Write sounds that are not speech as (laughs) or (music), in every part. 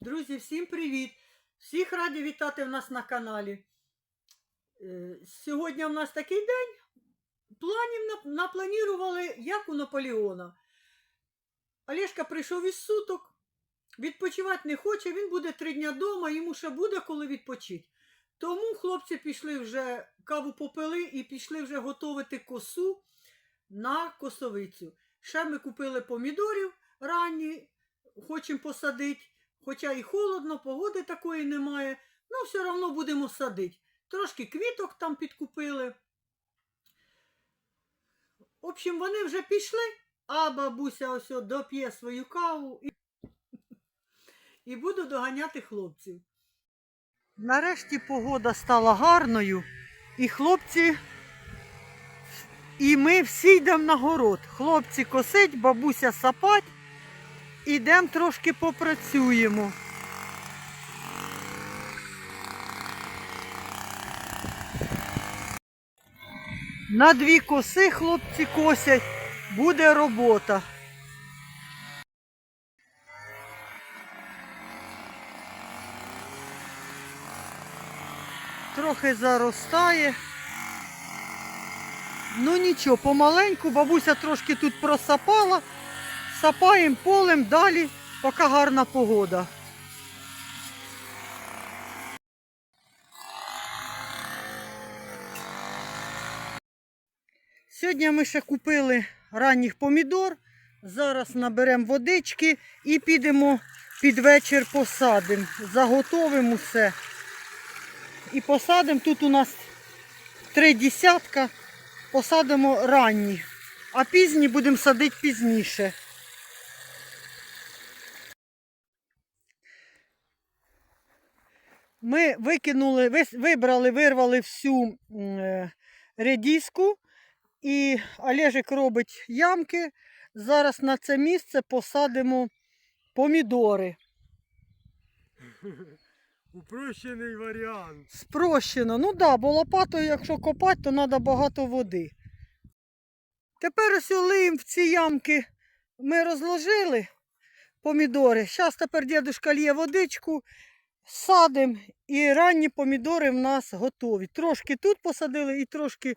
Друзі, всім привіт! Всіх раді вітати в нас на каналі. Е, Сьогодні в нас такий день. Планів нап- напланірували, як у Наполеона. Олешка прийшов із суток, відпочивати не хоче, він буде три дня вдома, йому ще буде коли відпочити. Тому хлопці пішли вже каву попили і пішли вже готувати косу на косовицю. Ще ми купили помідорів ранні, хочемо посадити. Хоча і холодно, погоди такої немає, ну все одно будемо садити. Трошки квіток там підкупили. В общем, вони вже пішли, а бабуся ось доп'є свою каву і, і буду доганяти хлопців. Нарешті погода стала гарною, і хлопці, і ми всі йдемо на город. Хлопці косить, бабуся сапать. Ідемо трошки попрацюємо. На дві коси хлопці косять, буде робота. Трохи заростає. Ну нічого, помаленьку, бабуся трошки тут просапала. Сапаємо полем далі, поки гарна погода. Сьогодні ми ще купили ранніх помідор. Зараз наберемо водички і підемо під вечір посадимо. Заготовимо все. І посадимо. Тут у нас три десятка. Посадимо ранні, а пізні будемо садити пізніше. Ми викинули, вибрали, вирвали всю е, і Олежик робить ямки. Зараз на це місце посадимо помідори. (laughs) Упрощений варіант. Спрощено. Ну так, да, бо лопатою, якщо копати, то треба багато води. Тепер ось лиємо в ці ямки ми розложили помідори. Зараз тепер дідушка лє водичку, садимо і ранні помідори в нас готові. Трошки тут посадили і трошки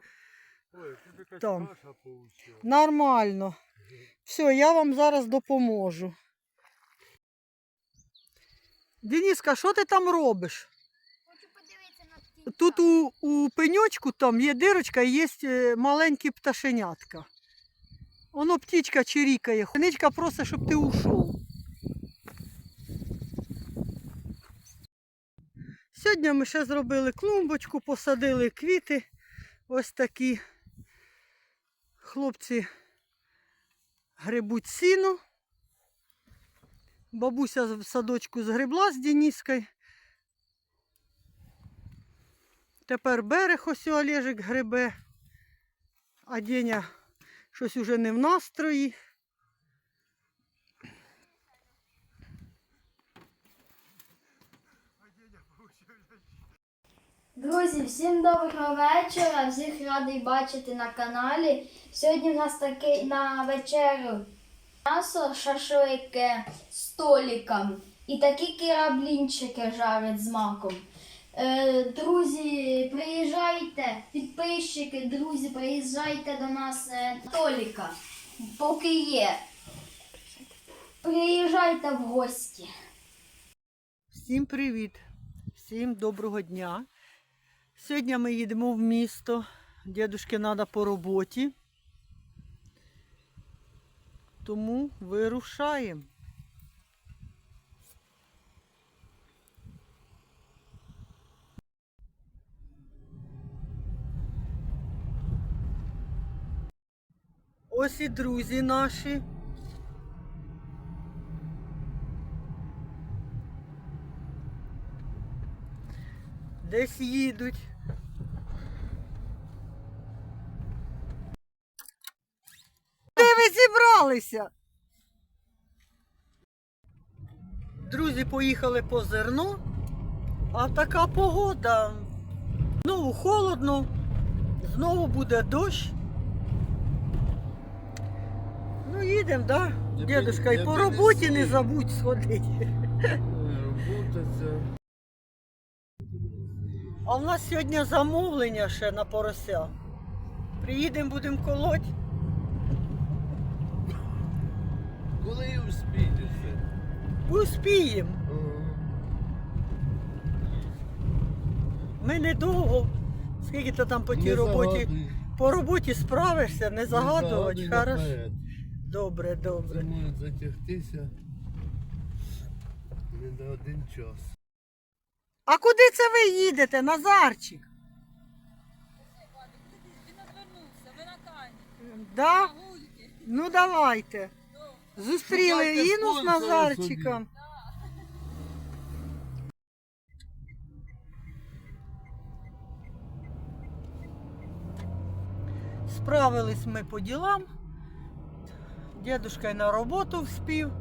Ой, тут Там. нормально. Все, я вам зараз допоможу. Дениска, що ти там робиш? Хочу подивитися на ті. Тут у, у пеньочку там є дирочка і є е, маленькі пташенятка. Воно птічка чирікає. Хоничка просить, щоб ти ушов. Сьогодні ми ще зробили клумбочку, посадили квіти. Ось такі. Хлопці грибуть сіно. Бабуся в садочку згребла з Дініскою. Тепер берег ось у Олежик гребе, а Деня щось уже не в настрої. Друзі, всім доброго вечора. Всіх радий бачити на каналі. Сьогодні в нас такий на вечерю м'ясо, шашлики з столиками і такі кираблінчики жарять з маком. Е, друзі, приїжджайте, підписчики, друзі, приїжджайте до нас е, на столика, поки є. Приїжджайте в гості. Всім привіт, всім доброго дня. Сьогодні ми їдемо в місто. Дідушки треба по роботі. Тому вирушаємо. Ось і друзі наші. Десь їдуть. Зібралися? Друзі поїхали по зерно, а така погода. Знову холодно, знову буде дощ. Ну їдемо, да? Не Дедушка, і по роботі не забудь сходити. А в нас сьогодні замовлення ще на порося. Приїдемо, будемо колоть. Успієте? Успіємо. Ми недовго. Скільки ти там по тій роботі? По роботі справишся, не загадувати. Хорошо. Добре, Це добре. може затягтися не на один час. А куди це ви їдете, Назарчик? Він отвернувся, ви на кані. Да? Ну давайте. Зустріли Шукайте Іну з спонсора Назарчиком. Справились ми по ділам. Дідушка й на роботу вспів.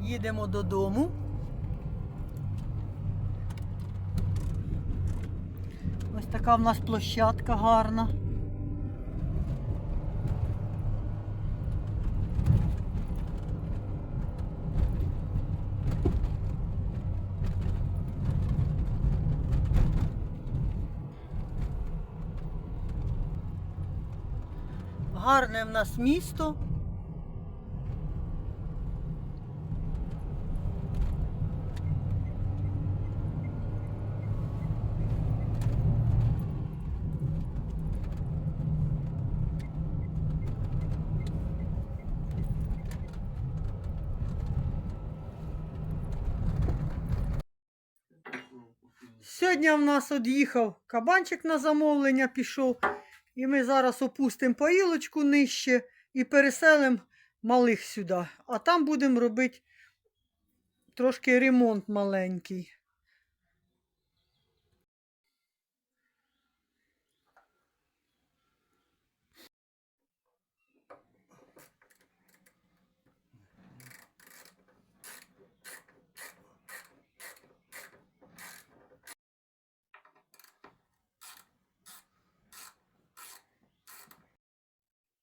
Їдемо додому. Ось така в нас площадка гарна. Гарне в нас місто. Сьогодні в нас од'їхав кабанчик на замовлення пішов. І ми зараз опустимо поїлочку нижче і переселимо малих сюди. А там будемо робити трошки ремонт маленький.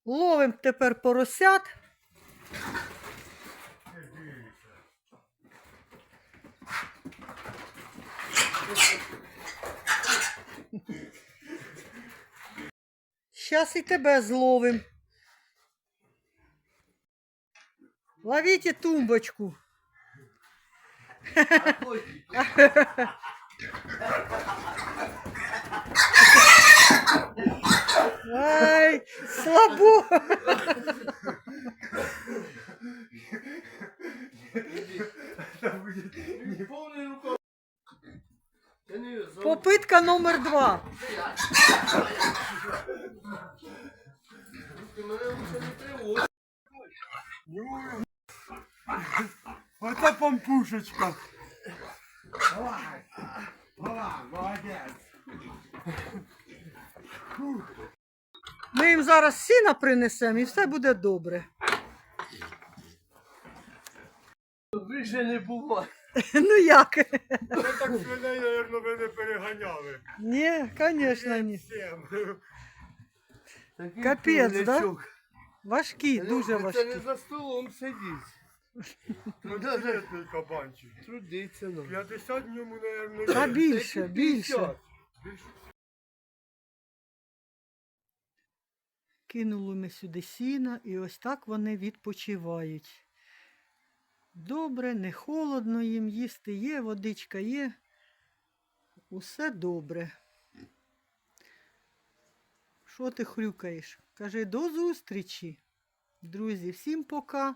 Ловимо тепер поросят. Щас і тебе зловим. Ловите тумбочку. (laughs) бабу! Попытка номер два. Это помпушечка. Давай. Давай, молодец. Фух. Ми їм зараз сіна принесемо і все буде добре. Вище не було. (laughs) Ну як? Це так свиней, мабуть, ви не переганяли. Ні, звісно, ні. Такий Капець, да? куличок. Важкі, дуже Це не за столом сидіть. Ну, даже кабанчик. Трудиться нам. 50 в ньому, мабуть, Та більше, більше. Кинули ми сюди сіна і ось так вони відпочивають. Добре, не холодно їм їсти є, водичка є. Усе добре. Що ти хрюкаєш? Кажи до зустрічі. Друзі, всім пока.